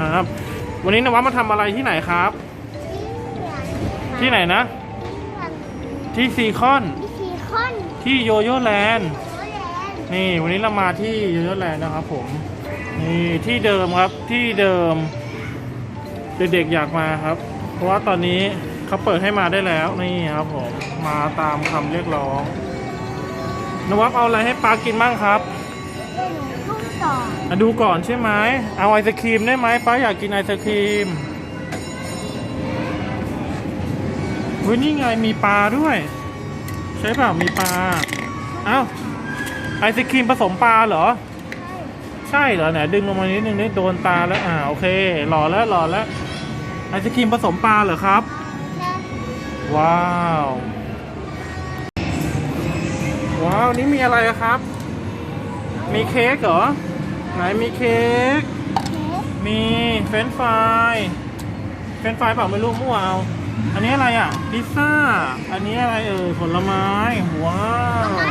ครับ วันนี้นวัดมาทำอะไรที่ไหนครับ ที่ไหนนะ ที่ซีคอน ที่ซีคอนที่โยโย่แลนด์โอแลนด์ นี่วันนี้เรามาที่โยโย่แลนด์นะครับ ผม นี่ที่เดิมครับที่เดิม เด็กๆอยากมาครับ เพราะว่าตอนนี้เขาเปิดให้มาได้แล้วนี่ครับผมมาตามคำเรียกร้องนวัดเอาอะไรให้ปลากินบ้างครับ เดี๋ยวหนูพูดต่ออะดูก่อนใช่ไหม เอาไอศครีมได้ไหมป้าอยากกินไอศครีมวินี่ไงมีปลาด้วย ใช่เปล่ามีปลา เอ้าไอศครีมผสมปลาเหรอ ใช่เหรอไหนดึงลงมานิดนึงนี่โดนตาแล้วอ่าโอเคหล่อแล้วหล่อแล้วไอศครีมผสมปลาเหรอครับนะว้าว ว้าว นี่มีอะไรอะครับ มีเค้กเหรอ ไหนมีเค้กเค้ก มีเฟรนช์ฟราย เฟรนช์ฟรายเปล่าไม่รู้มั่วเอา อันนี้อะไรอะ พิซซ่า อันนี้อะไรเอ่ย ผลไม้ ว้าเอาวไหม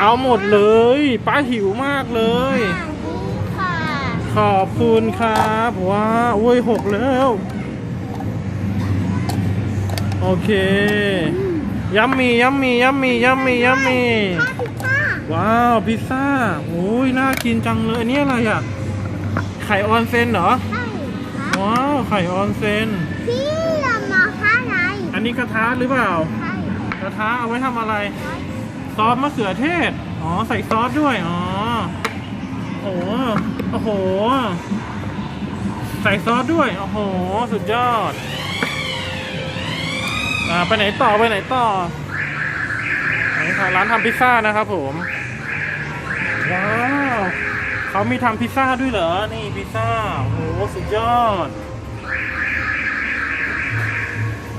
เอาหมดเลย ป้าหิวมากเลยอ่านี่ค่ะขอบคุณครับ ว้าวอุ้ยหกแล้ว โอเค ยัมมี่ ยัมมี่ ยัมมี่ ยัมมี่ ยัมมี่ข้า วพิซซ่าว้าวพิซซ่าโอ้ยน่ากินจังเลยอันนี้อะไรอะ ไข่ออนเซนเหรอ ใช่ค่ะว้าว ไข่ออนเซนที่เรามาข้างในอันนี้กระทะหรือเปล่า ใช่กระทะเอาไว้ทำอะไร ซอสมะเขือเทศ อ๋อ ใส่ซอสด้วย อ๋อ โอ้โห โอ้โห ใส่ซอสด้วย โอ้โห สุดยอด อ่า ไปไหนต่อ ไปไหนต่อนี่ค่ะ ร้านทำพิซซ่านะครับผมว้าวเขามีทำพิซซ่าด้วยเหรอ นี่พิซซ่าโอ้โหสุดยอด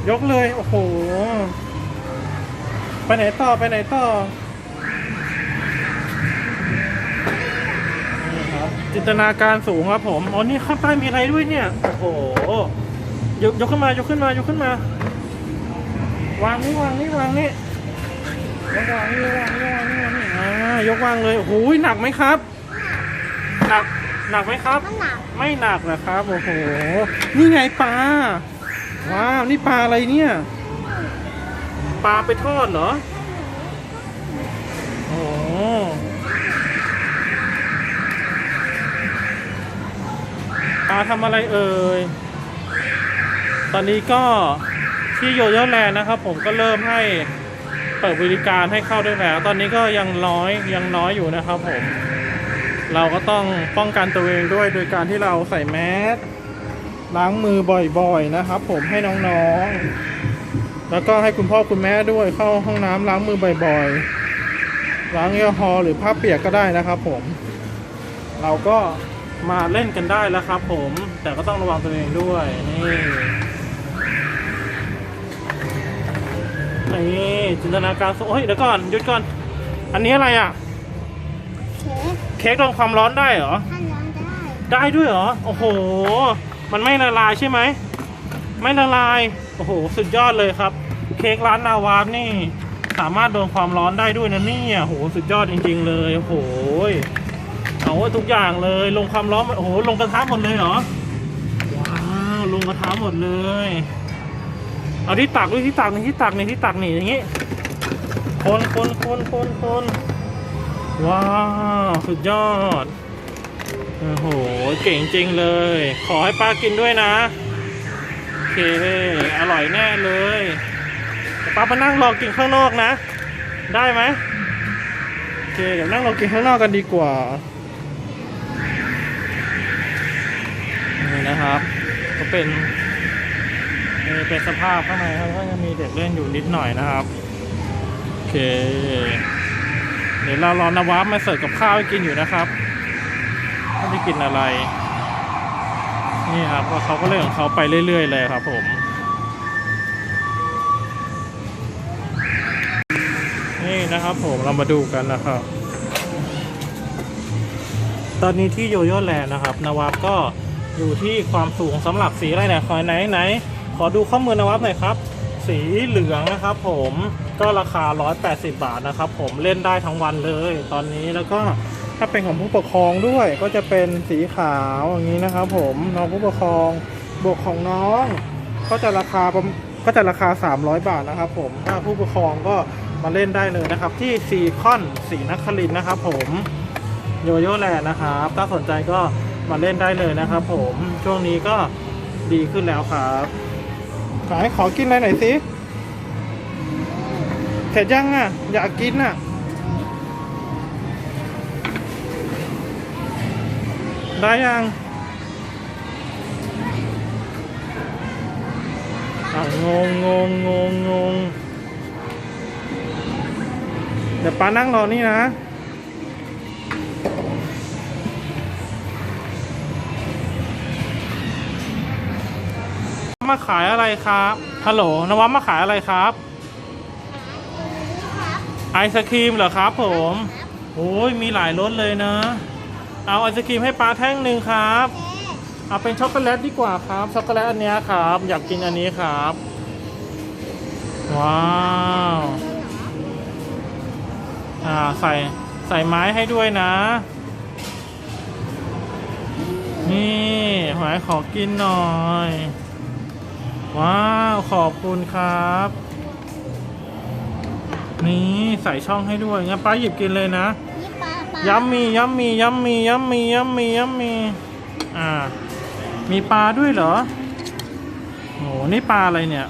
ยกเลย โอ้โห ไปไหนต่อไปไหนต่อนี่ครับจินตนาการสูงครับผม อ๋อ นี่ข้างใต้มีอะไรด้วยเนี่ย โอ้โห ยกยกขึ้นมายกขึ้นมายกขึ้นมา วางนี่วางนี่วางนี่ กวางนี่วางนี่วางนี่วางนี่อ่ายกวางเลยโอ้โหหนักไหมครับ หนักหนักไหมครับ มันหนักไม่หนักนะครับโอ้โหนี่ไงปลาว้าวนี่ปลาอะไรเนี่ยปลาไปทอดเหรอโอ้โหปลาทำอะไรเอ่ยตอนนี้ก็ที่โยโย่แลนด์นะครับ ผมก็เริ่มให้ เปิดบริการให้เข้าได้แล้ว ตอนนี้ก็ยังน้อยยังน้อยอยู่นะครับผม เราก็ต้องป้องกันตัวเองด้วยโดยการที่เราใส่แมสล้างมือบ่อยๆนะครับ ผมให้น้องๆ แล้วก็ให้คุณพ่อคุณแม่ด้วยเข้าห้องน้ำล้างมือบ่อยๆ ล้างแอลกอฮอล์หรือผ้าเปียกก็ได้นะครับ ผม เราก็มาเล่นกันได้แล้วครับ ผมแต่ก็ต้องระวังตัวเองด้วยนี่ นี่จินตนาการสูงเฮ้ยเดี๋ยวก่อนหยุดก่อน อันนี้อะไรอะ เค้กเค้กลงความร้อนได้เหรอ ท่านร้องได้ได้ด้วยเหรอ โอ้โห มันไม่ละลายใช่ไหม ไม่ละลาย โอ้โห สุดยอดเลยครับ เค้กร้านนาวาฟนี่ สามารถโดนความร้อนได้ด้วยนะเนี่ยโอ้โห สุดยอดจริง ๆ เลย โอ้โหเอาไว้ทุกอย่างเลย ลงความร้อน โอ้โห ลงกระทะหมดเลยเหรอ ว้าว ลงกระทะหมดเลย เอาที่ตักด้วยที่ตักนี่ที่ตักนี่ที่ตักนี่อย่างงี้ คนคนคนคนคนว้าว สุดยอด โอ้โห เก่งจริงเลย ขอให้ป้ากินด้วยนะ โอเคอร่อยแน่เลยป้ามานั่งรอกินข้างนอกนะ ได้ไหมโอเค เดี๋ยวนั่งรอกินข้างนอกกันดีกว่านี่นะครับ ก็เป็น นี่เป็นสภาพข้างในครับก็ยังมีเด็กเล่นอยู่นิดหน่อยนะครับโอเค เดี๋ยวเรารอนาวาฟมาเสิร์ฟกับข้าวให้กินอยู่นะครับไม่ได้กินอะไร นี่ครับเขาก็เล่นของเขาไปเรื่อย ๆ เลยครับ ผมนี่นะครับผมเรามาดูกันนะครับ ตอนนี้ที่โยโย่แลนด์นะครับนวับก็อยู่ที่ความสูงสำหรับสีอะไรเนี่ยคอยไหนไหน ขอดูข้อมูลนวับหน่อยครับ สีเหลืองนะครับผมก็ราคา 180 บาทนะครับ ผมเล่นได้ทั้งวันเลย ตอนนี้แล้วก็ถ้าเป็นของผู้ปกครองด้วยก็จะเป็นสีขาวอย่างนี้นะครับ ผมน้องผู้ปกครองบวกของน้อง ก็จะราคาประมก็จะราคา 300 บาทนะครับ ผมถ้าผู้ปกครองก็มาเล่นได้เลยนะครับ ที่ซีคอนสีนักครินนะครับ ผมโยโย่แลนด์นะครับ ถ้าสนใจก็มาเล่นได้เลยนะครับ ผมช่วงนี้ก็ดีขึ้นแล้วครับ ขายขอกินอะไรหน่อยสิเสร็จยังอะ อยากกินอะได้ยังงงงงงงงเดี๋ยวป้านั่งรอนี่นะ มาขายอะไรครับ ฮัลโหลนวัดมาขายอะไรครับครับ ไอศครีมเหรอครับผมโอ้ยมีหลายรสเลยนะ เอาไอศครีมให้ป้าแท่งหนึ่งครับเอ๊ะเอาเป็นช็อกโกแลตดีกว่าครับ ช็อกโกแลตอันเนี้ยครับ อยากกินอันนี้ครับ ว้าว อ่าใส่ใส่ไม้ให้ด้วยนะ นี่หอยขอกินหน่อย ว้าวขอบคุณครับ นี่ใส่ช่องให้ด้วยงั้นป้าหยิบกินเลยนะ นี่ปลาปลายัมมียัมมียัมมียัมมียัมมียัมมีอ่า มีปลาด้วยเหรอโหนี่ปลาอะไรเนี่ย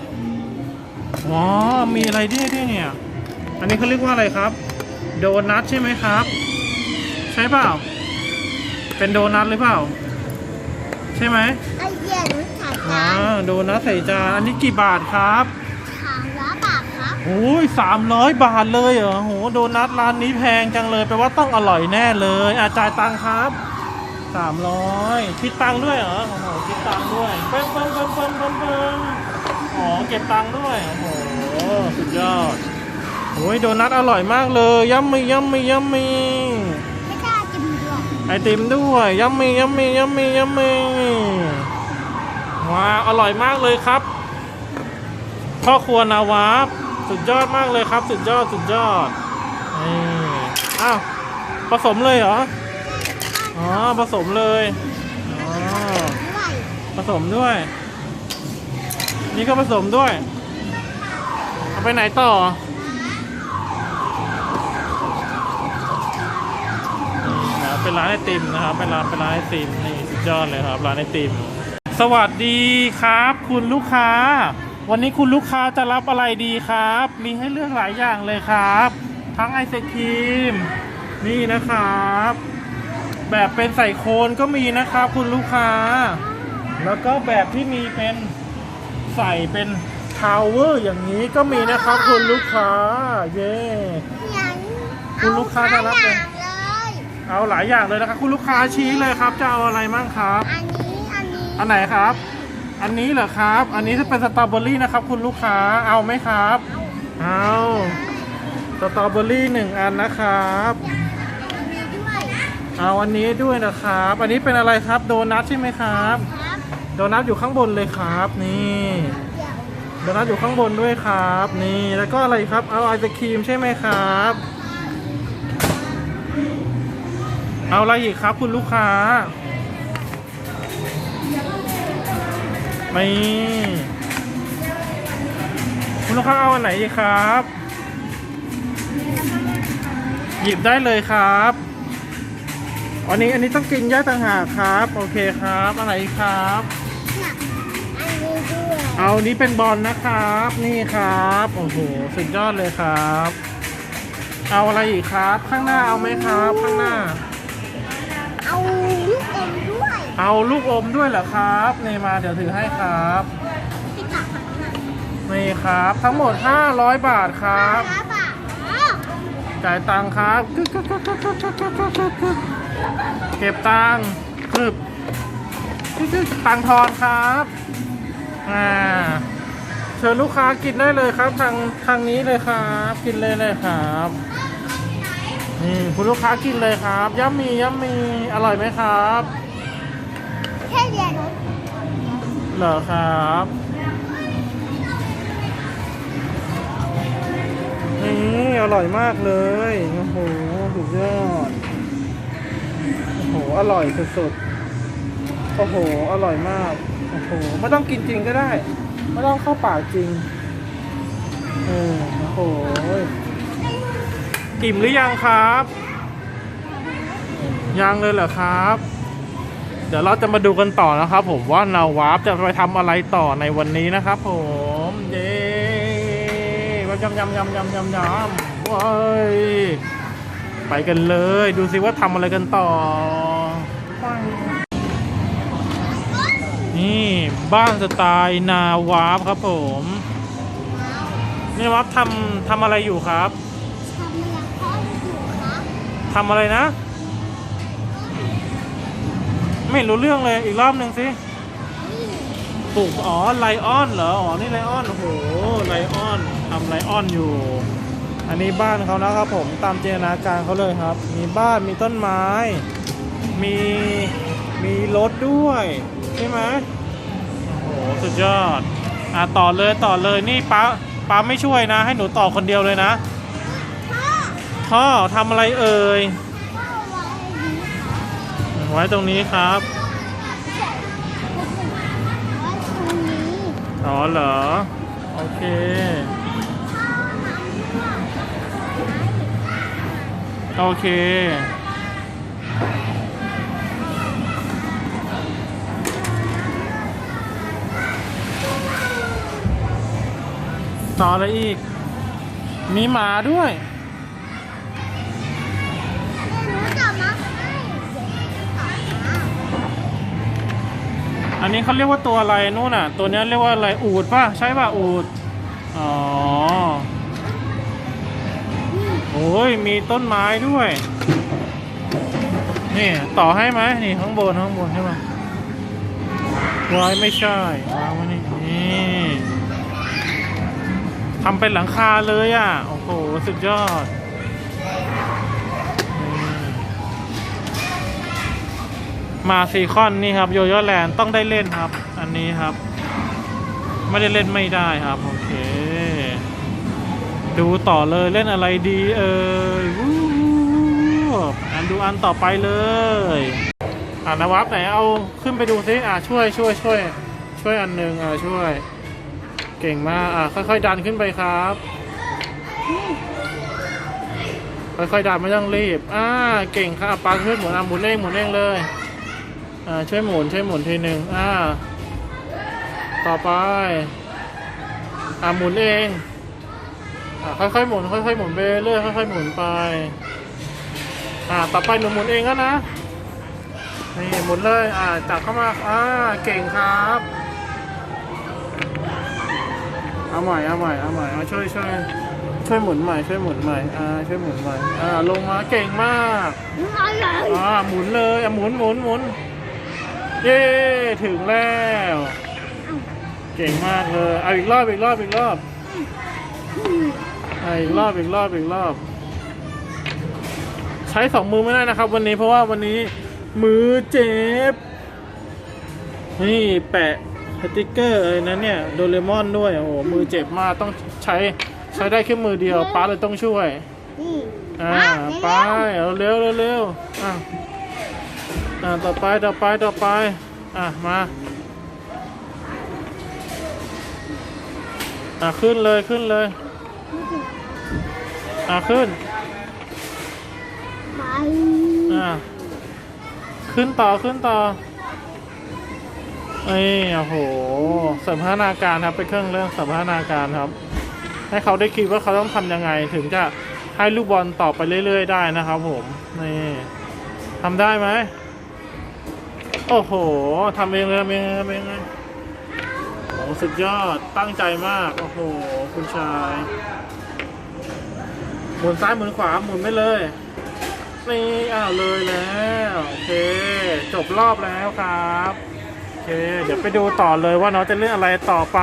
อ๋อมีอะไรด้วยด้วยเนี่ย อันนี้เขาเรียกว่าอะไรครับ โดนัทใช่ไหมครับ ใช่เปล่า เป็นโดนัทหรือเปล่า ใช่ไหมไอเดียหนูถ่ายอ่าจานโดนัทใส่จานอันนี้กี่บาทครับถามร้อยบาทครับโอ้ยสามร้อยบาทเลยเหรอโหโดนัทร้านนี้แพงจังเลยแปลว่าต้องอร่อยแน่เลยอาจ่ายตังค์ครับสามร้อยคิดตังค์ด้วยเหรอโอ้โหคิดตังค์ด้วยเปิ้มเปิ้มเปิ้มเปิ้มเปิ้มเปิ้มอ๋อเก็บตังค์ด้วยโอ้โหสุดยอดโอ้ยโดนัทอร่อยมากเลยยัมมี่ยัมมี่ยัมมี่ ไอติมด้วยยัมมี่ยัมมี่ยัมมี่ยัมมี่ว้าวอร่อยมากเลยครับพ่อครัวนาวาบสุดยอดมากเลยครับ สุดยอดสุดยอดนี่อ้าวผสมเลยเหรออ๋อผสมเลยอ๋อผสมด้วย นี่ก็ผสมด้วย เอาไปไหนต่อนี่นะครับ เป็นร้านไอติมนะครับเป็นร้านเป็นร้านไอติมนี่สุดยอดเลยครับร้านไอติม สวัสดีครับ คุณลูกค้า วันนี้คุณลูกค้าจะรับอะไรดีครับ มีให้เลือกหลายอย่างเลยครับ ทั้งไอศครีมนี่นะครับ แบบเป็นใส่โคนก็มีนะครับ คุณลูกค้า แล้วก็แบบที่มีเป็นใส่เป็นทาวเวอร์อย่างนี้ก็มีนะครับ คุณลูกค้า เย้คุณลูกค้าจะรับเลเลยย เอาหลายอย่างเลยนะครับคุณลูกค้าชี้เลยครับจะเอาอะไรมั่งครับ อันนี้ อันนี้ อันไหนครับ อันนี้เหรอครับ อันนี้จะเป็นสตรอเบอรี่นะครับ คุณลูกค้าเอาไหมครับ เอาสตรอเบอรี่หนึ่งอันนะครับอันนี้ด้วยเอาอันนี้ด้วยนะครับ อันนี้เป็นอะไรครับโดนัทใช่ไหมครับครับโดนัทอยู่ข้างบนเลยครับ นี่เดี๋ยวโดนัทอยู่ข้างบนด้วยครับ นี่แล้วก็อะไรครับ เอาไอศครีมใช่ไหมครับ เอาอะไรอีกครับคุณลูกค้าไม่คุณลูกค้าเอาอันไหนอีกครับ หยิบได้เลยครับอันนี้อันนี้ต้องกินแยกต่างหากครับ โอเคครับอะไรอีกครับเนี่ยอันนี้ด้วยเอานี้เป็นบอลนะครับ นี่ครับ โอ้โหสุดยอดเลยครับ เอาอะไรอีกครับ ข้างหน้าเอาไหมครับ ข้างหน้า เอาลูกอมด้วยเอาลูกอมด้วยเหรอครับนี่มาเดี๋ยวถือให้ครับที่ตักหันมานี่ครับ ทั้งหมด 500 บาทครับครับอะอ๋อจ่ายตังค์ครับกึ๊กกึ๊กกึ๊กกึ๊กกึ๊กกึ๊กกึ๊กกึ๊กกึ๊กกึ๊กเก็บตังค์กึบกึ๊กกึ๊กตังค์ทอนครับอ่าเชิญลูกค้ากินได้เลยครับทางทางนี้เลยครับ กินเลยเลยครับ นี่คุณลูกค้ากินเลยครับยัมมียัมมีอร่อยไหมครับแค่เดียวหนูเหรอครับนี่อร่อยมากเลยโอ้โหสุดยอดโหอร่อยสุดๆโอ้โหอร่อยมากโอ้โหไม่ต้องกินจริงก็ได้ ไม่ต้องเข้าปากจริงเออโอ้โห อิ่มหรือยังครับ ยังเลยเหรอครับ เดี๋ยวเราจะมาดูกันต่อนะครับ ผมว่านาวาร์ปจะไปทำอะไรต่อในวันนี้นะครับ ผมเย้ยำยำยำยำยำยำว้ายไปกันเลย ดูสิว่าทำอะไรกันต่อ นี่บ้านสไตล์นาวาร์ปครับผมนี่นาวาร์ปทำทำอะไรอยู่ครับ ทำอะไรนะ ไม่รู้เรื่องเลยอีกรอบหนึ่งสิปลูกอ๋อไลออนเหรออ๋อนี่ไลออนโอ้โหไลออนทำไลออนอยู่ อันนี้บ้านเขานะครับผมตามจินตนาการเขาเลยครับ มีบ้านมีต้นไม้ มีมีรถด้วยใช่ไหมโอ้โหสุดยอดอะต่อเลยต่อเลยนี่ป้าป้าไม่ช่วยนะ ให้หนูต่อคนเดียวเลยนะ ท่อทำอะไรเอ่ยไว้ตรงนี้ครับอ๋อเหรอ โอเคโอเค ต่ออะไรอีก มีหมาด้วย อันนี้เขาเรียกว่าตัวอะไรนู่นน่ะ ตัวนี้เรียกว่าอะไรอูดป่ะ ใช่ป่ะอูด อ๋อ โอ้ย มีต้นไม้ด้วย นี่ต่อให้ไหมนี่ข้างบนข้างบนใช่ป่ะวายไม่ใช่วางไว้นี่นี่ทำเป็นหลังคาเลยอะ โอ้โห สุดยอด มาซีคอนนี่ครับโยโย่แลนด์ต้องได้เล่นครับ อันนี้ครับ ไม่ได้เล่นไม่ได้ครับ โอเค ดูต่อเลยเล่นอะไรดีเอ่ยอันดูอันต่อไปเลยอ่านวับไหนเอาขึ้นไปดูซิอ่าช่วยช่วยช่วยช่วยอันหนึ่งอ่าช่วย เก่งมากอ่าค่อยๆดันขึ้นไปครับค่อยๆดันไม่ต้องรีบ อ่า เก่งครับปาขึ้นหมุนอะหมุนเองหมุนเองเลย อ่าช่วยหมุนช่วยหมุนทีหนึ่งอ่า ต่อไป อ่าหมุนเองอ่าค่อยๆหมุนค่อยๆหมุนไปเรื่อยค่อยๆหมุนไป อ่าต่อไปหนูหมุนเองก็นะนี่หมุนเลยอ่าจับเข้ามาอ่าเก่งครับเอาใหม่เอาใหม่เอาใหม่เอาช่วยช่วยช่วยหมุนใหม่ช่วยหมุนใหม่อ่าช่วยหมุนใหม่อ่าลงมาเก่งมากอะไรอ่าหมุนเลยอะหมุนหมุนหมุน เย้ถึงแล้ว เก่งมากเลยเอาอีกรอบอีกรอบอีกรอบอะอีกรอบอีกรอบอีกรอบ ใช้สองมือไม่ได้นะครับ วันนี้เพราะว่าวันนี้มือเจ็บ นี่แปะสติกเกอร์เลยนะเนี่ยโดเรมอนด้วยโอ้โหมือเจ็บมากต้องใช้ใช้ได้แค่มือเดียวป้าเลยต้องช่วยนี่อ่าไปเอาเร็วเร็วเร็วอะ อ่าต่อไปต่อไปต่อไป อะมาอะขึ้นเลยขึ้นเลยอะขึ้นไปอะขึ้นต่อขึ้นต่อเอ้ยโอ้โหเสริมพัฒนาการครับเป็นเครื่องเรื่องเสริมพัฒนาการครับ ให้เขาได้คิดว่าเขาต้องทำยังไงถึงจะให้ลูกบอลต่อไปเรื่อย ๆ ได้นะครับผมนี่ทำได้ไหมโอ้โหทำเองเลยทำเองเลยทำเองเลยโอ้สุดยอดตั้งใจมาก โอ้โห คุณชาย หมุนซ้ายหมุนขวาหมุนไม่เลยนี่อ้าวเลยแล้วโอเค จบรอบแล้วครับ โอเค เดี๋ยวไปดูต่อเลยว่าน้องจะเล่นอะไรต่อไป